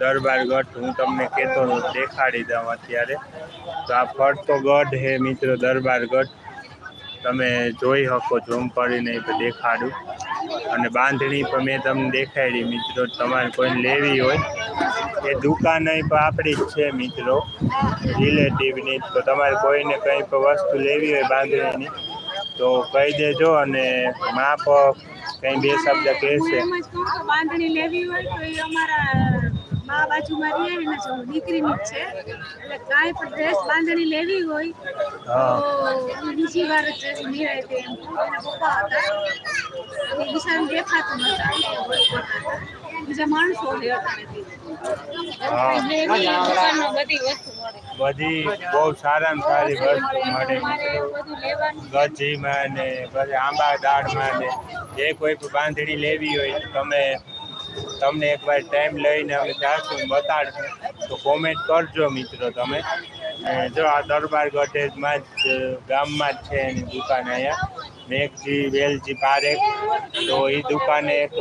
દરબાર ગઢ હું તમને કહેતો હતો દેખાડી દઉં અત્યારે. તો આ ફરતો ગઢ હે મિત્રો, દરબાર ગઢ. તમે જોઈ શકો ઝૂમ કરીને દેખાડું. અને બાંધણી પણ મેં તમને દેખાડી મિત્રો, તમારે કોઈને લેવી હોય એ દુકાન પણ આપણી જ છે મિત્રો. રિલેટિવની તો તમારે કોઈને કંઈ પણ વસ્તુ લેવી હોય બાંધણીની, તો કહી દેજો અને માપ કંઈ બે શબ્દ કહેશે. બાંધણી લેવી હોય તો એ અમારા મા બાજુમાં મારી એના જો દીકરીની જ છે. એટલે કાંઈ પણ ડ્રેસ બાંધણી લેવી હોય તો બીજી વાર જ નિરાય તે એમ એના પપ્પા હતા. એ દિશાને દેખાતું નતા બીજા માણસો બધી વસ્તુ મળે. બધી બહુ સારામાં સારી વસ્તુ મળે. ગજીમાં ને પછી આંબા દાળમાં ને જે કોઈ પણ બાંધણી લેવી હોય તમે તમને એકવાર ટાઈમ લઈને અમે જાશું બતાડશું. તો કોમેન્ટ કરજો મિત્રો તમે. જો આ દરબાર ગટેજમાં જ ગામમાં જ છે એની દુકાન અહીંયા. મેઘજી, વેલજી, પારેખ. તો એ દુકાને એક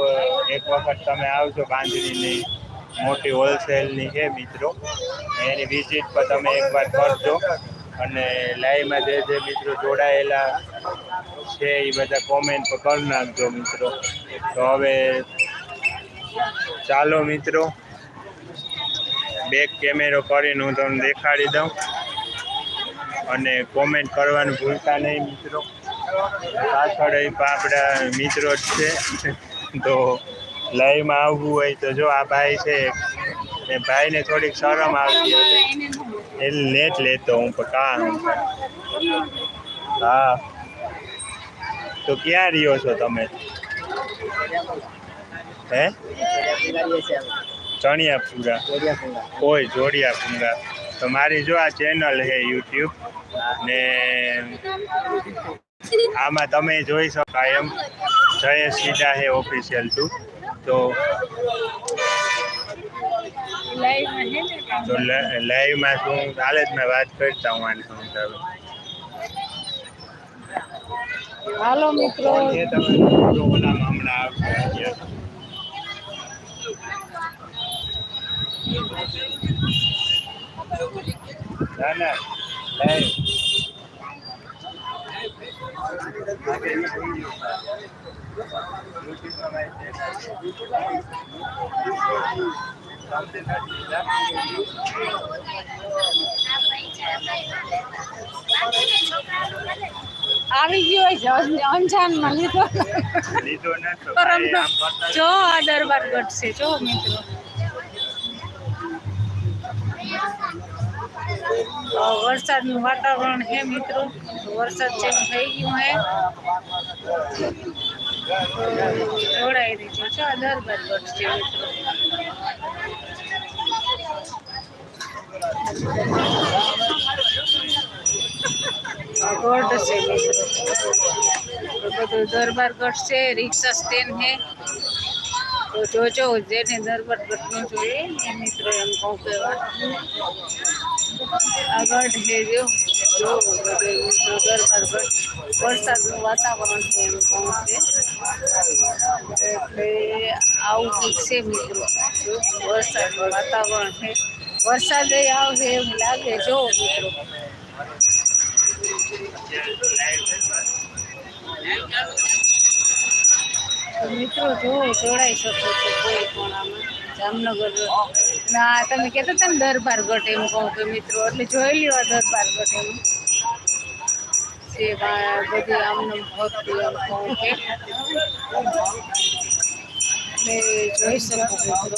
એક વખત તમે આવજો બાંધણીની, મોટી હોલસેલની છે મિત્રો. એની વિઝિટ પર તમે એકવાર કરજો. અને લાઈવમાં જે જે મિત્રો જોડાયેલા છે એ બધા કોમેન્ટ પર કરી નાખજો મિત્રો. તો હવે ચાલો મિત્રો બેક કેમેરો કરીને હું તમને દેખાડી દઉં. અને કોમેન્ટ કરવાનું ભૂલતા નહીં મિત્રો. પાછળ આપણા મિત્રો જ છે. તો લાઈવમાં આવવું હોય તો જો આ ભાઈ છે. એ ભાઈને થોડીક શરમ આવતી હતી એટલે લેટ લેતો હું, પણ કાં હા. તો ક્યાં રહ્યો છો તમે? હે? ફૂંગા કોઈ જોડિયાપુરા તો મારી જો આ ચેનલ છે યુટ્યુબ ને આમાં તમે જોઈ શકાય એમ જયેશ સીધા હે ઓફિશિયલ ટુ તો. તો લાઈવમાં શું કાલે જ મેં વાત કરતા હું આની સમજાવું. હાલો મિત્રો. હમણાં ના ના આવી ગયો હોય છે અંજાનમાં લીધો. લીધો જો આ દરબાર ગઢ છે જો મિત્રો. વરસાદનું વાતાવરણ છે મિત્રો? વરસાદ જેવું થઈ ગયું હે. જોડાઈ રહી છે જો આ દરબાર ગઢ છે મિત્રો. આ ગઢ છે મિત્રો. તો બધું દરબાર ગઢ છે, રિક્ષા સ્ટેન્ડ છે તો જોજો જેને દરબાર ગઢ નો જોઈએ એ મિત્રો એમ કહું કે આગળ છે જો જો બધું મિત્રો દરબાર ગઢ વરસાદનું વાતાવરણ છે એમ કહું છે એટલે આવું કંઈક છે મિત્રો જો વરસાદનું વાતાવરણ છે વરસાદ આવશે એવું લાગે જો મિત્રો મિત્રો જો જોડાઈ શકો છો કોઈ પણ આમાં જામનગર ના, તમે કહેતા હતા દરબાર ગઢ એમ કહું કે મિત્રો, એટલે જોઈ લ્યો દરબાર ગઢ એમ. બધી આમને ભક્તિ એમ કહું કે. જોઈ શકો મિત્રો.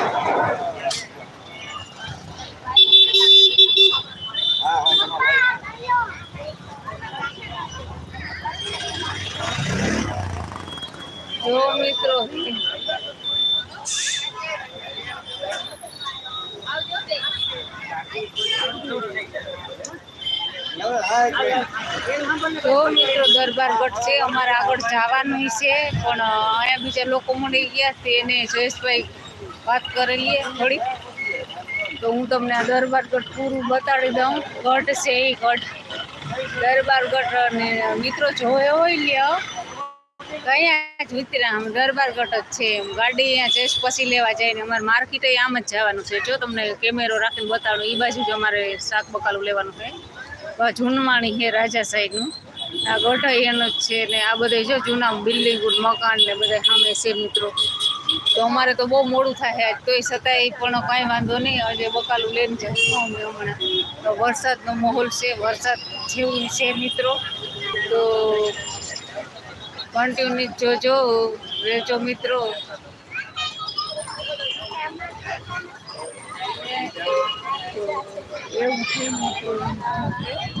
જો મિત્રો જો મિત્રો દરબાર ગઢ છે અમારે આગળ જવાનું છે, પણ અહીંયા બીજા લોકો મળી ગયા છે, એને જયેશભાઈ વાત કરેલી થોડી તો હું તમને આ દરબાર ગઢ પૂરું બતાડી દઉં. ગઢ છે એ ગઢ. દરબાર ગઢ અને મિત્રો જોયો હોય લ્યો અહીંયા જ વિતરા આમ દરબાર ગઢ જ છે એમ. ગાડી અહીંયા જયેશ પછી લેવા જાય ને અમારે માર્કેટે આમ જ જવાનું છે. જો તમને કેમેરો રાખીને બતાડો એ બાજુ જ અમારે શાક બકાલું લેવાનું છે. જૂનમાણી છે રાજા સાહેબનું. આ એનું જ છે ને આ બધે જો જૂના બિલ્ડિંગ, મકાન ને બધા સામે છે મિત્રો. તો અમારે તો બહુ મોડું થાય આજ. તોય છતાંય પણ કાંઈ વાંધો નહીં, આજે બકાલું લઈને જશું અમે હમણાં. તો વરસાદનો માહોલ છે, વરસાદ જેવું છે મિત્રો. તો કન્ટિન્યુ જોજો રહેજો મિત્રો. એવું છે મિત્રો.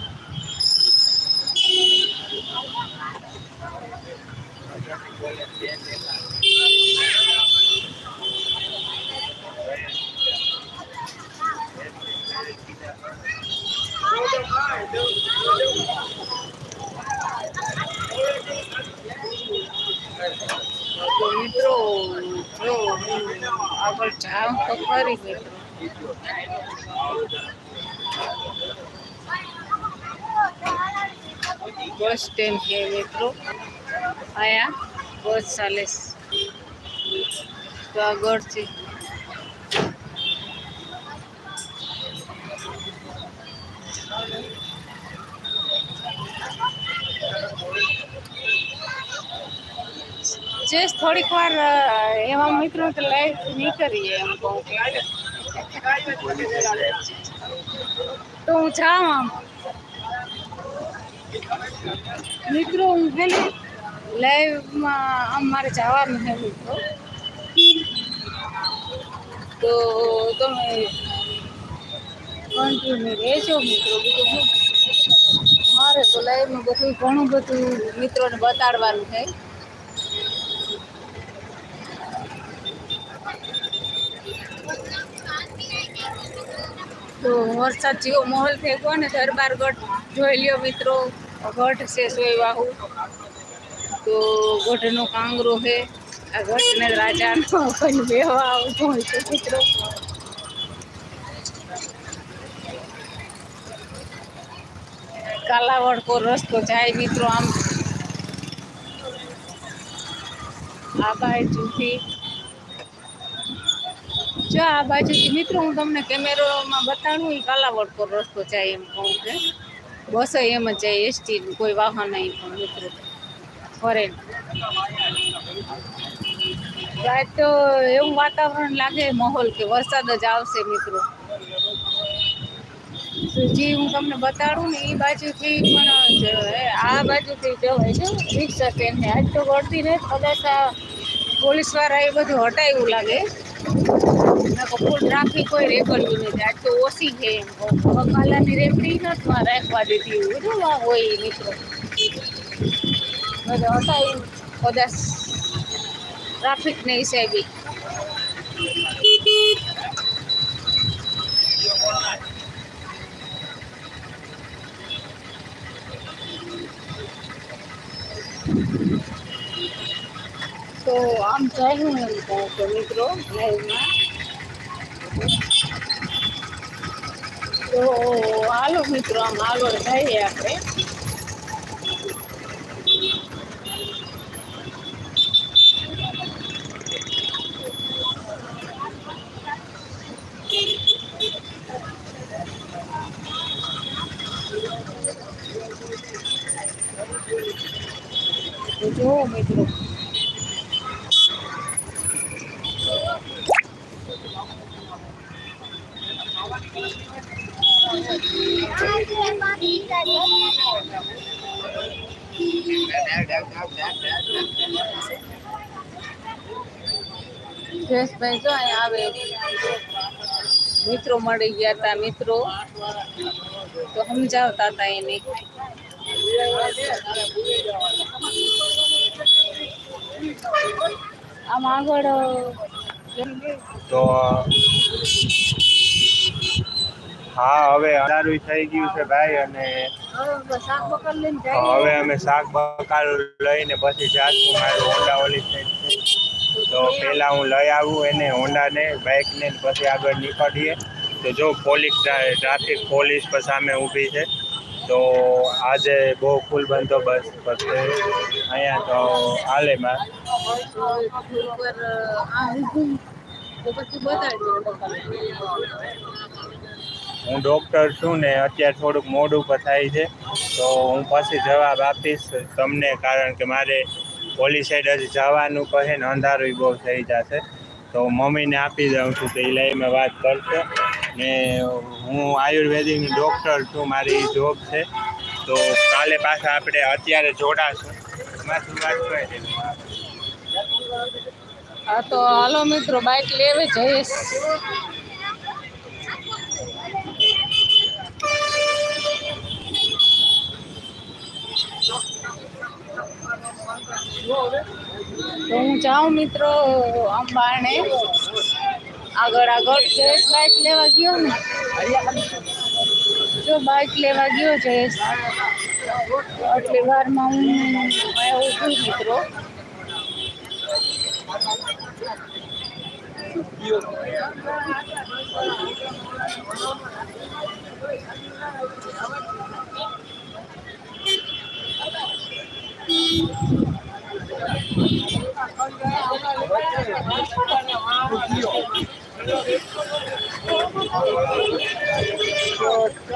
મિત્રો જો આગળ જાઉં તો ખરી મિત્રો. બસ સ્ટેન્ડ છે મિત્રો અહીંયા બસ ચાલે. તો છે જસ્ટ થોડીક વાર એવા મિત્રો તો લાઈવ નહીં કરીએ એમ કહું તો હું જાઉં આમ. મિત્રો, હું પેલી લાઈવમાં આમ મારે જવાનું છે, મિત્રો. તો તમે કન્ટિન્યુ રહેજો, મિત્રો. બીજું શું? મારે તો લાઈવમાં બધું, ઘણું બધું મિત્રોને બતાડવાનું છે. તો વરસાદ જેવો માહોલ ગયો ને દરબાર ગઢ જોઈ લ્યો, મિત્રો. ગઢ છે સોયવાહુ તો ગઢનો કાંગરો છે આ ગઢને રાજાનો કોઈ બેહવા આવતો હોય છે મિત્રો કાલાવડ કો રસ્તો જાય મિત્રો આમ આ બાજુથી જો આ બાજુથી મિત્રો હું તમને કેમેરામાં બતાડું એ કાલાવડ પર રસ્તો જાય એમ કહું કે બસ એમ જ જાય, એસટી કોઈ વાહન નહીં, પણ મિત્રો. ફોરેન આજ તો એવું વાતાવરણ લાગે માહોલ કે વરસાદ જ આવશે, મિત્રો. જે હું તમને બતાડું ને એ બાજુથી પણ આ બાજુથી જવાય છે, રિક્ષા સ્ટેન્ડ આજ તો વળતી ને કદાચ આ પોલીસવાળા એ બધું હટાવ્યું લાગે. ફૂલ ટ્રાફિક કોઈ રેકડ્યું નથી. આજ ઓછી છે એમ. બકાલાની રેકડી નથી રાખવા દીધી એવું હોય મિત્રો. બધા હટાવ્યું કદાચ ટ્રાફિકને હિસાબે. તો આમ ચાલ્યું એમ કહું કે મિત્રો લાઈવમાં તો હાલો, મિત્રો, આમ આગળ જઈએ આપણે તો જુઓ મિત્રો જયેશભાઈ જો અહીંયા આવે. મિત્રો મળી ગયા હતા મિત્રો. તો સમજાવતા હતા એને. આમ આગળ તો હા હવે અંધારું થઈ ગયું છે ભાઈ અને હવે અમે શાક બકાલું લઈને પછી જાશું મારું હોન્ડા ઓલી પહેલાં હું લઈ આવું એને હોન્ડાને, બાઇકને પછી આગળ નીકળીએ. તો જો પોલીસ ટ્રાફિક પોલીસ પર સામે ઊભી છે. તો આજે બહુ ફૂલ બંદોબસ્ત પછી અહીંયા તો હાલે માં ઉપર આ ઊભું તો પછી બતાડજો હું ડૉક્ટર છું ને અત્યારે થોડુંક મોડું પર થાય છે. તો હું પછી જવાબ આપીશ તમને, કારણ કે મારે પોલીસ સાઈડ હજી જવાનું કહે ને અંધારું બહુ થઈ જશે. તો મમ્મીને આપી દઉં છું તો એ લઈને વાત કરશે. ને હું આયુર્વેદિકની ડૉક્ટર છું, મારી જોબ છે. તો કાલે પાછા આપણે અત્યારે જોડાશું. એમાં શું વાત છે હા, તો હાલો મિત્રો બાઇક લેવે જઈશ. તો હું જાઉં મિત્રો, અંબાણે. આગળ આગળ જયેશ બાઇક લેવા ગયો ને. જો બાઇક લેવા ગયો જયેશ. આટલી વારમાં હું ઊભી મિત્રો.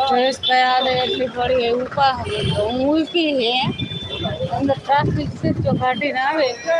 જયેશભાઈ હાલે એટલી પડી એ ઉપા હું. ઉલકી હે. અંદર ટ્રાફિક છે તો કાઢીને આવે. તો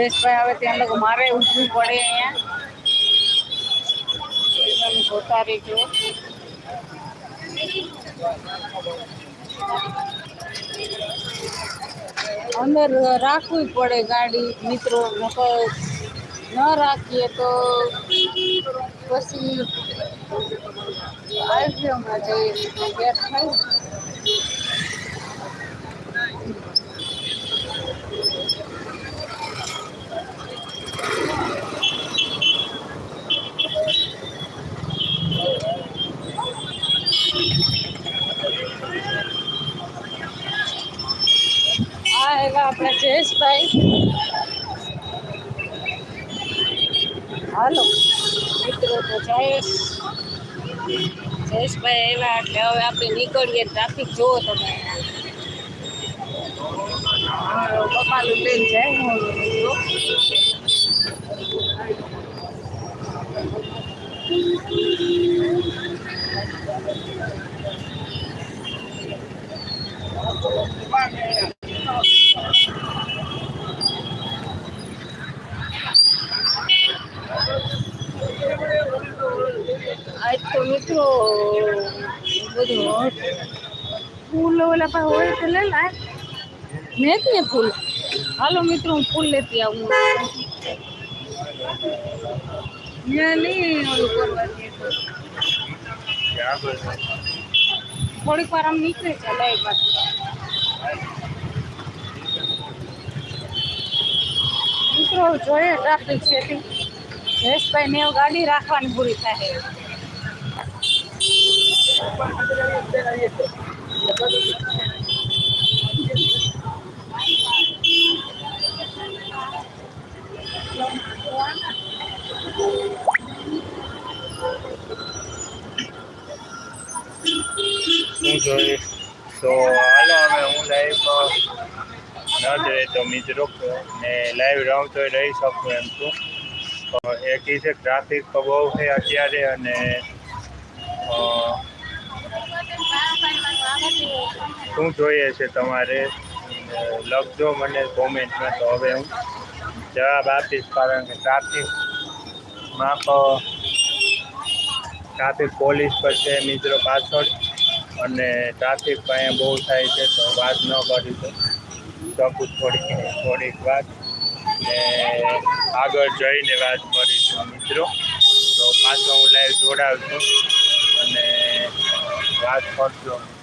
જયેશભાઈ આવે ત્યાં લોકો મારે ઉઠવું પડે અહીંયા. જોતા રહેજો અંદર રાખવી પડે ગાડી, મિત્રો. ન રાખીએ તો પછી આઈપીઓમાં જઈએ. થાય આ એવા આપણા જયેશભાઈ. હાલો. મિત્રો, તો જયેશ. જયેશભાઈ આવ્યા એટલે હવે આપણે નીકળીએ ટ્રાફિક જુઓ તમે. પપ્પાનું લઈને જાય આજ તો મિત્રો બધું ફૂલ ઓલા પાસે હોય તો લઈ લાય મેં ને ફૂલ. હાલો મિત્રો, હું ફૂલ લેતી આવું. થોડીક વાર આમ નીકળે છે લાઈટ પાછી. મિત્રો જોઈએ ટ્રાફિક છે જયેશભાઈ ને ગાડી રાખવાની પૂરી થાય. જોઈશ તો હાલો અમે હું લાઈવ ન જોઈએ તો મિત્રો ને લાઈવ રહું તો રહી શકું એમ છું. એક છે ટ્રાફિક તો બહુ છે અત્યારે અને શું જોઈએ છે તમારે? લખજો મને કોમેન્ટમાં. તો હવે હું જવાબ આપીશ, કારણ કે ટ્રાફિકમાં તો ટ્રાફિક પોલીસ પર છે મિત્રો પાછળ, અને ટ્રાફિક અહીંયા બહુ થાય છે, તો વાત ન કરી તો શકું થોડીક થોડીક વાત. ને આગળ જઈને વાત કરીશું મિત્રો. તો પાછો હું લાઈવ જોડાવશું, અને વાત કરજો.